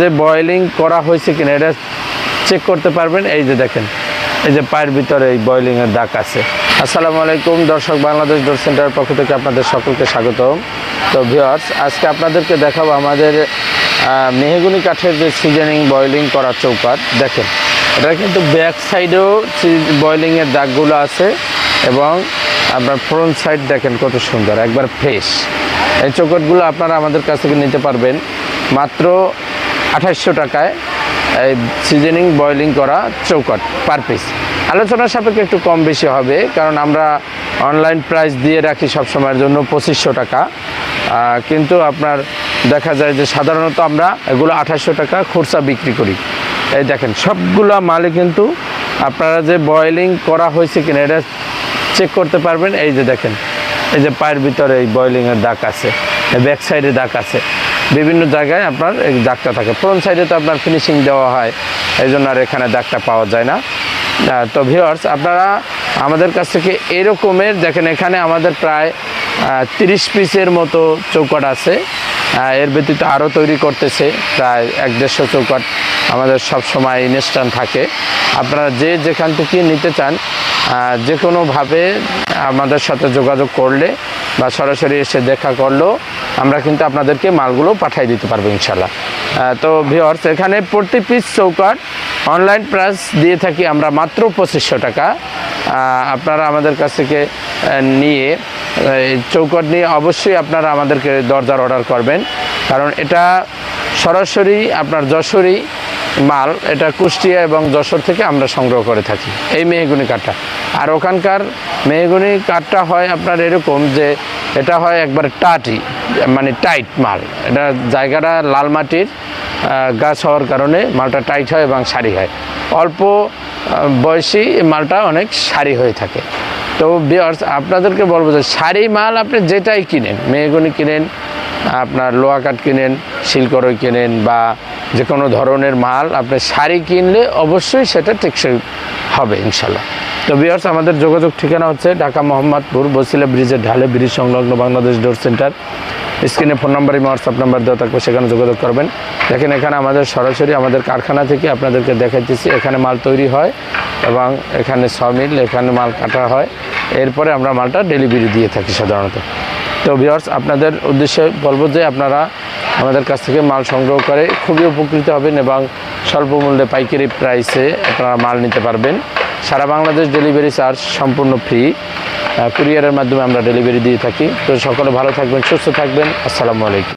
যে বয়েলিং করা হয়েছে কিনা, এটা চেক করতে পারবেন। এই যে দেখেন, এই যে পায়ের ভিতরে এই বয়েলিং এর দাগ আছে। আসসালামু আলাইকুম, দর্শক বাংলাদেশ ডোর সেন্টারের পক্ষ থেকে আপনাদের সকলকে স্বাগতম। তো ভিউয়ার্স আজকে আপনাদেরকে দেখাবো আমাদের মেহগুনি কাঠের যে সিজনিং বয়েলিং করা চৌকাট দেখেন, এটা কিন্তু ব্যাক সাইডেও বয়েলিং এর দাগগুলো আছে এবং আপনার ফ্রন্ট সাইড দেখেন কত সুন্দর, একবার ফ্রেশ এই চৌকাটগুলো আপনারা আমাদের কাছ থেকে নিতে পারবেন। মাত্র আঠাশশো টাকায় সিজনিং বয়লিং করা চৌকাট পার পিস আলোচনার সাপেক্ষে একটু কম বেশি হবে, কারণ আমরা অনলাইন প্রাইস দিয়ে রাখি সবসময়ের জন্য পঁচিশশো টাকা। কিন্তু আপনার দেখা যায় যে সাধারণত আমরা এগুলো আঠাশশো টাকা খুরসা বিক্রি করি। এই দেখেন, সবগুলো মালে কিন্তু আপনারা যে বয়লিং করা হয়েছে কিনা এটা চেক করতে পারবেন। এই যে দেখেন, এই যে পায়ের ভিতরে এই বয়লিংয়ের দাগ আছে ব্যাক সাইডে দাগ আছে। বিভিন্ন জায়গায় আপনার দাগটা থাকে। ফ্রন্ট সাইডে তো আপনার ফিনিশিং দেওয়া হয়, এই জন্য আর এখানে দাগটা পাওয়া যায় না। তো ভিওয়ার্স আপনারা আমাদের কাছ থেকে এরকমের, দেখেন এখানে আমাদের প্রায় তিরিশ পিসের মতো চৌকাট আছে। এর ব্যতীত আরও তৈরি করতেছে, প্রায় এক দেড়শো চৌকাট আমাদের সব সময় ইনস্ট্যান্ট থাকে। আপনারা যে যেখান থেকে নিতে চান যে কোনোভাবে আমাদের সাথে যোগাযোগ করলে বা সরাসরি এসে দেখা করলেও আমরা কিন্তু আপনাদেরকে মালগুলো পাঠিয়ে দিতে পারব ইনশাল্লাহ তো ভিওর্স এখানে প্রতি পিস চৌকাট অনলাইন প্রাইস দিয়ে থাকি আমরা মাত্র পঁচিশশো টাকা। আপনারা আমাদের কাছ থেকে নিয়ে চৌকাট নিয়ে অবশ্যই আপনারা আমাদেরকে দরজার অর্ডার করবেন। কারণ এটা সরাসরি আপনার যশোরই মাল, এটা কুষ্টিয়া এবং যশোর থেকে আমরা সংগ্রহ করে থাকি, এই মেহগুনি কাঠটা। আর ওখানকার মেহগুনি কাঠটা হয় আপনার এরকম যে, এটা হয় একবার টাটি মানে টাইট মাল। এটা জায়গাটা লাল মাটির গাছ হওয়ার কারণে মালটা টাইট হয় এবং সারি হয়। অল্প বয়সী মালটা অনেক সারি হয়ে থাকে। তো আপনাদেরকে বলব যে, সারি মাল আপনি যেটাই কিনেন, মেহগুনি কিনেন আপনার লোহা কাঠ কিনেন, শিলকরই কিনেন বা যে কোনো ধরনের মাল আপনি শাড়ি কিনলে অবশ্যই সেটা টেকসই হবে ইনশাল্লাহ তো বিয়ার্স আমাদের যোগাযোগ ঠিকানা হচ্ছে ঢাকা মোহাম্মদপুর, বসিলা ব্রিজের ঢালে ব্রিজ সংলগ্ন বাংলাদেশ ডোর সেন্টার স্ক্রিনে ফোন নাম্বার হোয়াটসঅ্যাপ নাম্বার দেওয়া থাকবে, সেখানে যোগাযোগ করবেন। দেখেন, এখানে আমাদের সরাসরি আমাদের কারখানা থেকে আপনাদেরকে দেখাইতেছি, এখানে মাল তৈরি হয় এবং এখানে সমিল এখানে মাল কাটা হয়। এরপরে আমরা মালটা ডেলিভারি দিয়ে থাকি সাধারণত। তো ভিওর্স আপনাদের উদ্দেশ্যে বলব যে আপনারা আমাদের কাছ থেকে মাল সংগ্রহ করে খুবই উপকৃত হবেন এবং স্বল্প মূল্যে পাইকারি প্রাইসে আপনারা মাল নিতে পারবেন। সারা বাংলাদেশ ডেলিভারি চার্জ সম্পূর্ণ ফ্রি কুরিয়ারের মাধ্যমে আমরা ডেলিভারি দিয়ে থাকি। তো সকলে ভালো থাকবেন, সুস্থ থাকবেন। আসসালামু আলাইকুম।